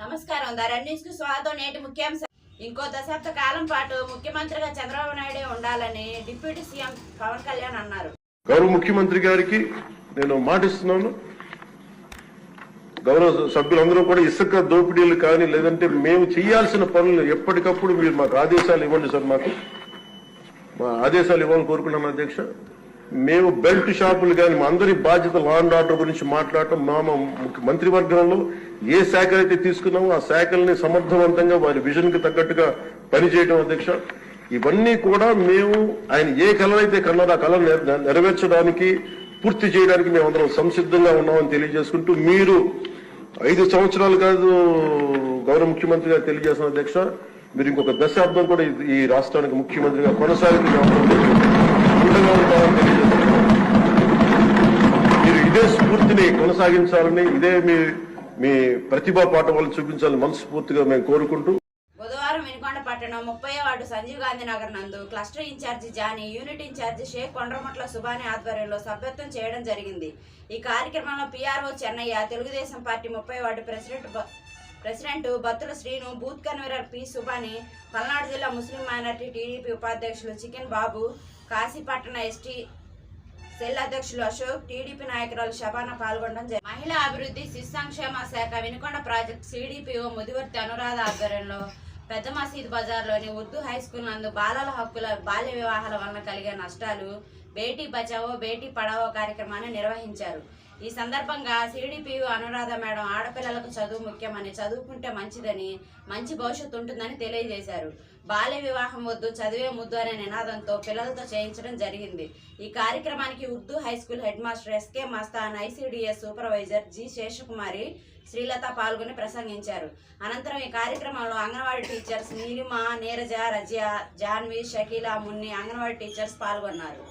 నమస్కారం. ధరణి కు స్వాగతం. నేటి ముఖ్యాంశం. ఇంకో దశాబ్ద కాలం పాటు ముఖ్యమంత్రిగా చంద్రబాబు నాయుడే ఉండాలని డిప్యూటీ సీఎం పవన్ కళ్యాణ్ అన్నారు. గౌరవ ముఖ్యమంత్రి గారికి నేను మాటిస్తున్నాను. గౌరవ సభ్యులందరూ కూడా ఇసుక దోపిడీలు కానీ లేదంటే మేము చేయాల్సిన పనులు ఎప్పటికప్పుడు మీరు మాకు ఆదేశాలు ఇవ్వండి సార్ మాకు. మా ఆదేశాలు ఇవ్వాలని కోరుకున్నాం అధ్యక్ష. మేము బెల్ట్ షాపులు కానీ మా అందరి బాధ్యత లా అండ్ ఆర్డర్ గురించి మాట్లాడటం మా ముఖ్య- మంత్రివర్గంలో ఏ శాఖ అయితే తీసుకున్నామో ఆ శాఖల్ని సమర్థవంతంగా వారి విజన్కి తగ్గట్టుగా పనిచేయడం అధ్యక్ష. ఇవన్నీ కూడా మేము ఆయన ఏ కళ అయితే కన్నారో ఆ కళ నెరవేర్చడానికి పూర్తి చేయడానికి మేమందరం సంసిద్ధంగా ఉన్నామని తెలియజేసుకుంటూ మీరు ఐదు సంవత్సరాలు కాదు గౌరవ ముఖ్యమంత్రి గారు తెలియజేసిన అధ్యక్ష మీరు ఇంకొక దశాబ్దం కూడా ఈ- ఈ రాష్ట్రానికి ముఖ్యమంత్రిగా కొనసాగుతూ మీరు ఇదే స్ఫూర్తిని కొనసాగించాలని ఇదే మీ మీ ప్రతిభా పాఠవాలు చూపించాలని మనస్ఫూర్తిగా మేము కోరుకుంటూ పట్టణం ముప్పై వార్డు సంజీవ్ గాంధీ నగర్ నందు cluster in charge Jani unit in charge Shaik Kondramatla Subani ఆధ్వర్యంలో సభ్యత్వం చేయడం జరిగింది. ఈ కార్యక్రమంలో పీఆర్ఓ చెన్నయ్య తెలుగుదేశం పార్టీ ముప్పై ward president president Battula Srinu booth convener P Subani Palnadu జిల్లా ముస్లిం మైనార్టీ టీడీపీ ఉపాధ్యక్షులు చికెన్ బాబు కాశీపట్టణ ఎస్టీ సెల్ అధ్యక్షులు అశోక్ టీడీపీ నాయకురాలు శబాన పాల్గొనడం జరిగింది. మహిళా అభివృద్ధి శిశు సంక్షేమ శాఖ వినుకొండ ప్రాజెక్ట్ సిడిపిఓ ముదివర్తి అనురాధ ఆధ్వర్యంలో పెద్ద మసీద్ బజార్లోని ఉర్దూ హై స్కూల్ నందు బాలల హక్కుల బాల్య వివాహాల వలన కలిగే నష్టాలు బేటీ బచావో బేటీ పడావో కార్యక్రమాన్ని నిర్వహించారు. ఈ సందర్భంగా సిడిపియు అనురాధ మేడం ఆడపిల్లలకు చదువు ముఖ్యమని చదువుకుంటే మంచిదని మంచి భవిష్యత్తు ఉంటుందని తెలియజేశారు. బాల్య వివాహం వద్దు చదివే ముద్దు అనే నినాదంతో పిల్లలతో చేయించడం జరిగింది. ఈ కార్యక్రమానికి Urdu high school head master SK Mastan ICDS supervisor G Seshakumari Srilatha పాల్గొని ప్రసంగించారు. అనంతరం ఈ కార్యక్రమంలో అంగన్వాడీ టీచర్స్ నీలిమ నీరజ రజియా జాన్వి షకీలా మున్ని అంగన్వాడీ టీచర్స్ పాల్గొన్నారు.